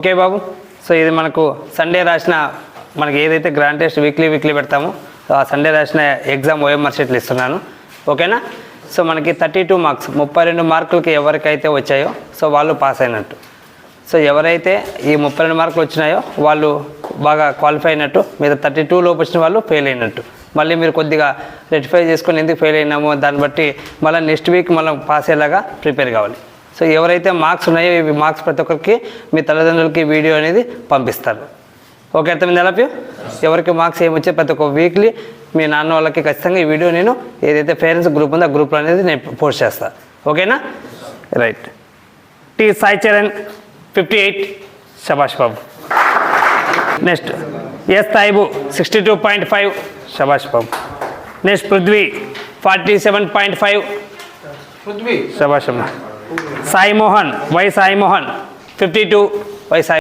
Okay బాబు. So ఇది మనకు Sunday రాసిన మనకి ఏదైతే గ్రాండ్ టెస్ట్ వీక్లీ వీక్లీ పెడతామో ఆ సండే రాసిన ఎగ్జామ్ ఓఎంఆర్ షీట్లు ఇస్తున్నాను. ఓకేనా? సో మనకి థర్టీ టూ మార్క్స్ ముప్పై రెండు మార్కులకి ఎవరికైతే వచ్చాయో సో వాళ్ళు పాస్ అయినట్టు. సో ఎవరైతే ఈ ముప్పై రెండు మార్కులు వచ్చినాయో వాళ్ళు బాగా క్వాలిఫై అయినట్టు మీద థర్టీ టూలోపు వచ్చిన వాళ్ళు ఫెయిల్ అయినట్టు. మళ్ళీ మీరు కొద్దిగా రెటిఫై చేసుకొని ఎందుకు ఫెయిల్ అయినామో దాన్ని బట్టి మళ్ళీ నెక్స్ట్ వీక్ మనం పాస్ అయ్యేలాగా ప్రిపేర్ కావాలి. సో ఎవరైతే మార్క్స్ ఉన్నాయో ఇవి మార్క్స్ ప్రతి ఒక్కరికి మీ తల్లిదండ్రులకి వీడియో అనేది పంపిస్తారు. ఓకే అర్థమైంది ఎలా ఎవరికి మార్క్స్ ఏమొచ్చే ప్రతి ఒక్క వీక్లీ మీ నాన్న వాళ్ళకి ఖచ్చితంగా ఈ వీడియో నేను ఏదైతే పేరెంట్స్ గ్రూప్ ఉందో ఆ గ్రూప్లో అనేది నేను పోస్ట్ చేస్తాను ఓకేనా? Right. T Sai Charan fifty eight శభాష్ బాబు. Next S Taibu sixty two point five శభాష్ బాబు. Next Prithvi forty seven point five Prithvi. శభాష్ అమ్మ. Sai Mohan Y Sai Mohan fifty two Y Sai